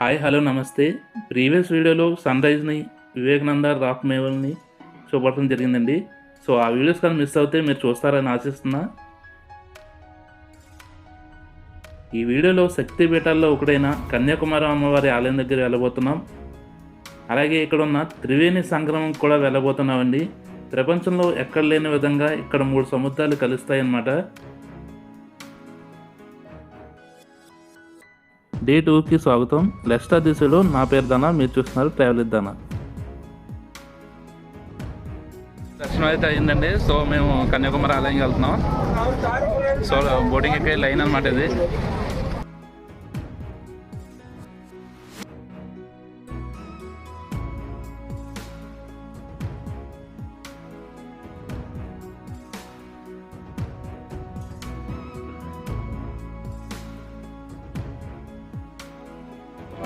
Hi hello నమస్తే. Previous వీడియోలో sun రైజ్ని వివేకానంద రాక్ మేవల్ని చూపడటం జరిగిందండి. సో ఆ వీడియోస్ కానీ మిస్ అవుతే మీరు చూస్తారని ఆశిస్తున్నా. ఈ వీడియోలో శక్తి పీఠాల్లో ఒకటైన కన్యాకుమారి అమ్మవారి ఆలయం దగ్గర వెళ్ళబోతున్నాం. అలాగే ఇక్కడ ఉన్న త్రివేణి సంగమం కూడా వెళ్ళబోతున్నామండి. ప్రపంచంలో ఎక్కడ లేని విధంగా ఇక్కడ మూడు సముద్రాలు కలుస్తాయన్నమాట. డే టూకి స్వాగతం. లెస్టర్ దిశలో నా పేరు దానా మీరు చూస్తున్నారు ట్రావెల్ దానా దర్శనం అయితే అయిందండి సో మేము కన్యాకుమారి ఆలయంకి వెళ్తున్నాం. సో బోటింగ్ ఎక్కే లైన్ అనమాట ఇది.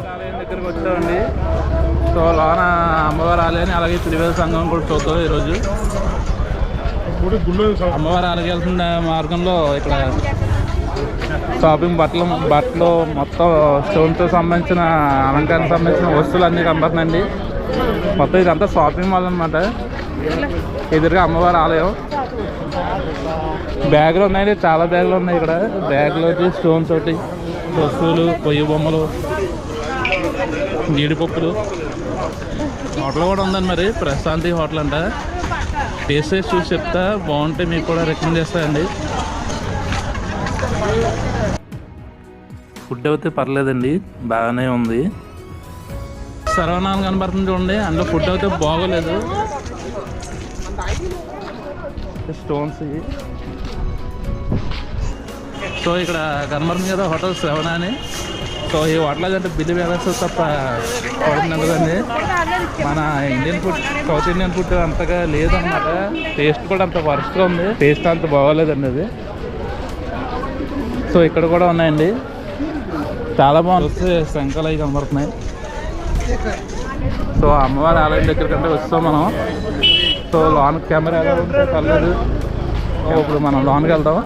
ఆలయం దగ్గరకు వచ్చామండి. సో లోన అమ్మవారి ఆలయాన్ని అలాగే త్రివేద సంఘం కూడా చూద్దాం ఈరోజు. అమ్మవారి ఆలయం వెళ్తున్న మార్గంలో ఇక్కడ షాపింగ్ బట్టలు బట్టలు మొత్తం స్టోన్తో సంబంధించిన అలంకారం సంబంధించిన వస్తువులు అన్నీ కనబడుతున్నాయండి మొత్తం ఇదంతా షాపింగ్ మాల్ అనమాట ఎదురుగా అమ్మవారి ఆలయం. బ్యాగులు ఉన్నాయండి చాలా బ్యాగులు ఉన్నాయి ఇక్కడ. బ్యాగులు స్టోన్స్ ఒకటి వస్తువులు పొయ్యి బొమ్మలు. జీడిపప్పులు హోటల్ కూడా ఉందండి మరి. ప్రశాంతి హోటల్ అంట. టేస్ట్ చేసి చెప్తా. బాగుంటే మీకు కూడా రికమెండ్ చేస్తానండి ఫుడ్ అయితే పర్లేదండి. బాగానే ఉంది. సర్వనామం కనబడుతుంది చూడండి. అందులో ఫుడ్ అయితే బాగోలేదు. స్టోన్స్ ఇవి. సో ఇక్కడ కనబడుతుంది కదా హోటల్ శ్రవణ అని సో ఈ హోటల్ అంటే బిల్లు వ్యవస్థ తప్ప పడుతుంది కదండి మన Indian food South Indian food అంతగా లేదన్నమాట. టేస్ట్ కూడా అంత వరస్ట్గా ఉంది. టేస్ట్ అంత బాగోలేదండి అది. సో ఇక్కడ కూడా ఉన్నాయండి. చాలా బాగుంది. శంకలు అవి కనబడుతున్నాయి. సో అమ్మవారి ఆలయం దగ్గర కంటే వస్తాం మనం. సో లోన్ కెమెరా ఎలా ఉంటే పర్లేదు. ఇప్పుడు మనం లోన్కి వెళ్దాం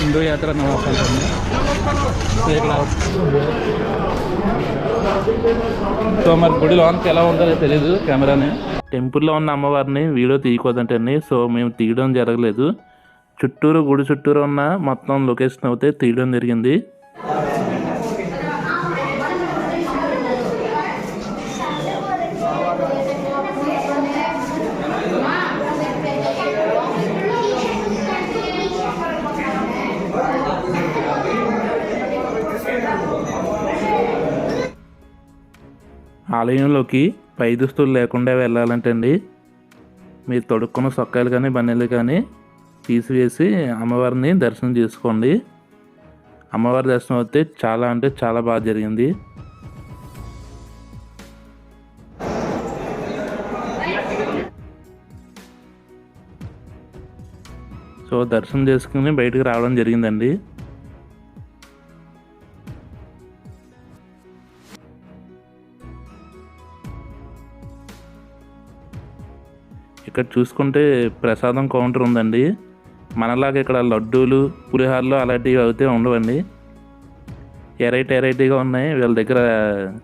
హిందూ యాత్ర నివాసం సో ఇక్కడ సో మరి గుడి లోనికి ఎలా ఉందో తెలియదు కెమెరాని. టెంపుల్లో ఉన్న అమ్మవారిని వీడియో తీయకూడదంటండి సో మేము తీయడం జరగలేదు. చుట్టూరు గుడి చుట్టూరు ఉన్న మొత్తం లొకేషన్ అయితే తీయడం జరిగింది. ఆలయంలోకి పై దుస్తులు లేకుండా వెళ్ళాలంటే అండి మీరు తొడుక్కున్న సొక్కాయలు కానీ బన్నీలు కానీ తీసివేసి అమ్మవారిని దర్శనం చేసుకోండి. అమ్మవారి దర్శనం అయితే చాలా అంటే చాలా బాగా జరిగింది. సో దర్శనం చేసుకుని బయటకు రావడం జరిగిందండి. ఇక్కడ చూసుకుంటే ప్రసాదం కౌంటర్ ఉందండి. మనలాగా ఇక్కడ లడ్డూలు పులిహార్లు అలాంటివి అయితే ఉండవండి. ఎరైటీ ఎరైటీగా ఉన్నాయి. వీళ్ళ దగ్గర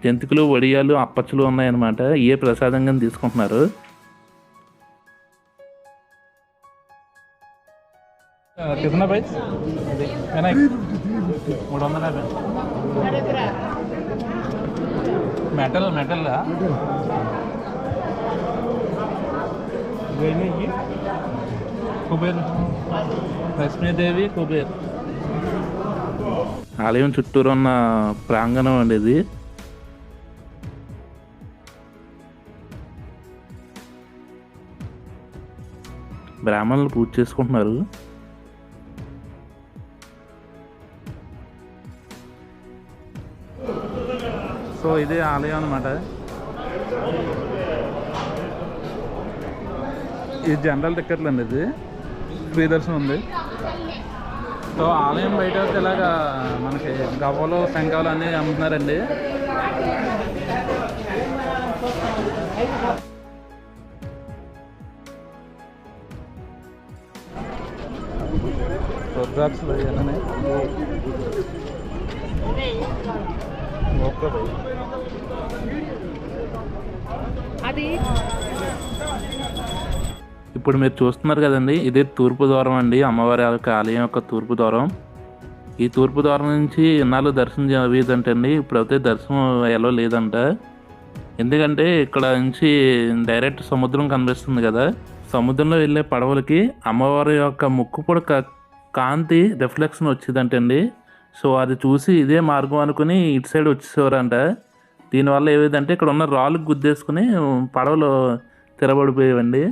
జంతికలు వడియాలు అప్పచ్చులు ఉన్నాయన్నమాట. ఏ ప్రసాదంగా తీసుకుంటున్నారు? మెటల్ మెటల్ కుబేర్ లక్ష్మీదేవి కుబేర్ ఆలయం చుట్టూరు ఉన్న ప్రాంగణం అండి ఇది. బ్రాహ్మణులు పూజ చేసుకుంటున్నారు. సో ఇదే ఆలయం అనమాట ఇది జనరల్ టికెట్లు అండి ఇది ఫ్రీ దర్శనం ఉంది. సో ఆలయం బయట ఇలాగా మనకి గవ్వలు శంఖాలు అన్నీ అమ్ముతున్నారండి. రుద్రాక్షలు ఇవన్నీ అది ఇప్పుడు మీరు చూస్తున్నారు కదండి ఇది తూర్పు ద్వారం అండి అమ్మవారి యొక్క ఆలయం యొక్క తూర్పు ద్వారం. ఈ తూర్పు ద్వారం నుంచి ఇన్నాళ్ళు దర్శనం అవ్వదంటండి అండి ఇప్పుడైతే దర్శనం ఎలా లేదంట. ఎందుకంటే ఇక్కడ నుంచి డైరెక్ట్ సముద్రం కనిపిస్తుంది కదా సముద్రంలో వెళ్ళే పడవలకి అమ్మవారి యొక్క ముక్కు పొడక కాంతి రిఫ్లెక్షన్ వచ్చిందంటండి. సో అది చూసి ఇదే మార్గం అనుకుని ఇటు సైడ్ వచ్చేసేవారంట. దీనివల్ల ఏమైందంటే ఇక్కడ ఉన్న రాళ్ళు గుద్దేసుకుని పడవలు తిరబడిపోయేవండి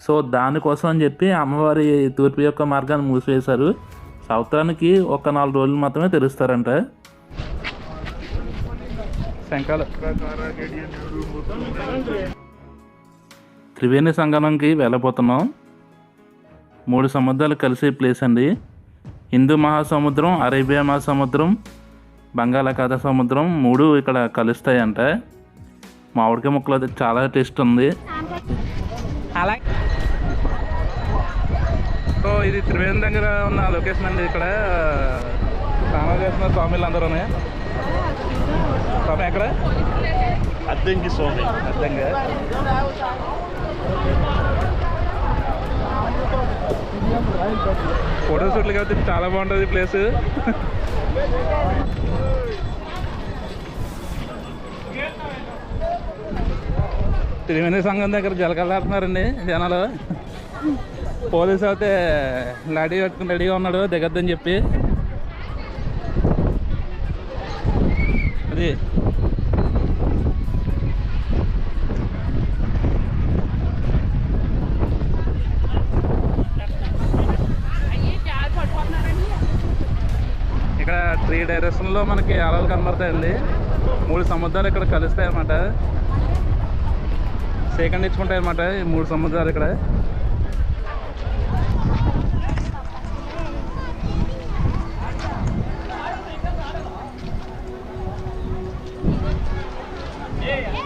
సో దానికోసం అని చెప్పి అమ్మవారి తూర్పు యొక్క మార్గాన్ని మూసివేశారు. సంవత్సరానికి ఒక నాలుగు రోజులు మాత్రమే తెరుస్తారంట శంకాల త్రివేణి సంగమంకి వెళ్ళబోతున్నాం. మూడు సముద్రాలు కలిసే ప్లేస్ అండి. హిందూ మహాసముద్రం అరేబియా మహాసముద్రం బంగాళాఖాత సముద్రం మూడు ఇక్కడ కలుస్తాయంట. మామిడికాయ ముక్కలు అది చాలా టేస్ట్ ఉంది. అలా సో ఇది త్రివేణి దగ్గర ఉన్న లొకేషన్ అండి ఇక్కడ. స్నానం చేస్తున్న స్వామిలు అందరూ స్వామి ఎక్కడ? అద్దెంకి స్వామి. అర్థంగా ఫోటో షూట్లు కాబట్టి చాలా బాగుంటుంది ప్లేస్ త్రివేణి సంఘం దగ్గర జలకలాడుతున్నారండి జనాలు. పోలీసు అయితే లాడీ కట్టుకుని రెడీగా ఉన్నాడు దిగద్దని చెప్పి. అది. ఇక్కడ త్రీ డైరెక్షన్లో మనకి అలలు కనబడతాయండి. మూడు సముద్రాలు ఇక్కడ కలుస్తాయి అన్నమాట సెకండ్ ఇచ్చుకుంటాయి అన్నమాట ఈ మూడు సముద్రాలు ఇక్కడ.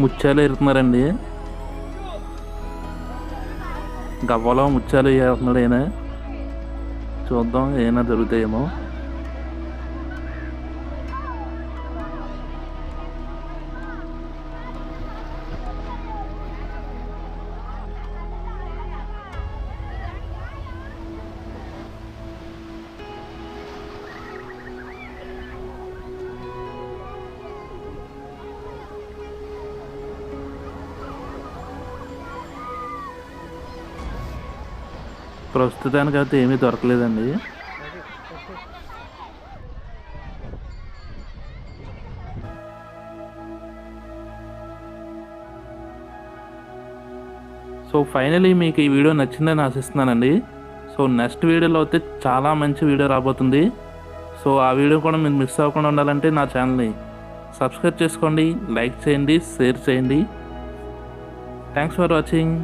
ముత్యాలు ఎరుతున్నారండి గవ్వలో ముత్యాలు వేస్తున్నాడు ఈయన. చూద్దాం ఏమైనా దొరుకుతాయేమో ప్రస్తుతానికి అయితే ఏమీ దొరకలేదండి. సో ఫైనలీ మీకు ఈ వీడియో నచ్చిందని ఆశిస్తున్నానండి. సో నెక్స్ట్ వీడియోలో అయితే చాలా మంచి వీడియో రాబోతుంది. సో ఆ వీడియో కూడా మీరు మిస్ అవ్వకుండా ఉండాలంటే నా ఛానల్ని సబ్స్క్రైబ్ చేసుకోండి లైక్ చేయండి షేర్ చేయండి. Thanks for watching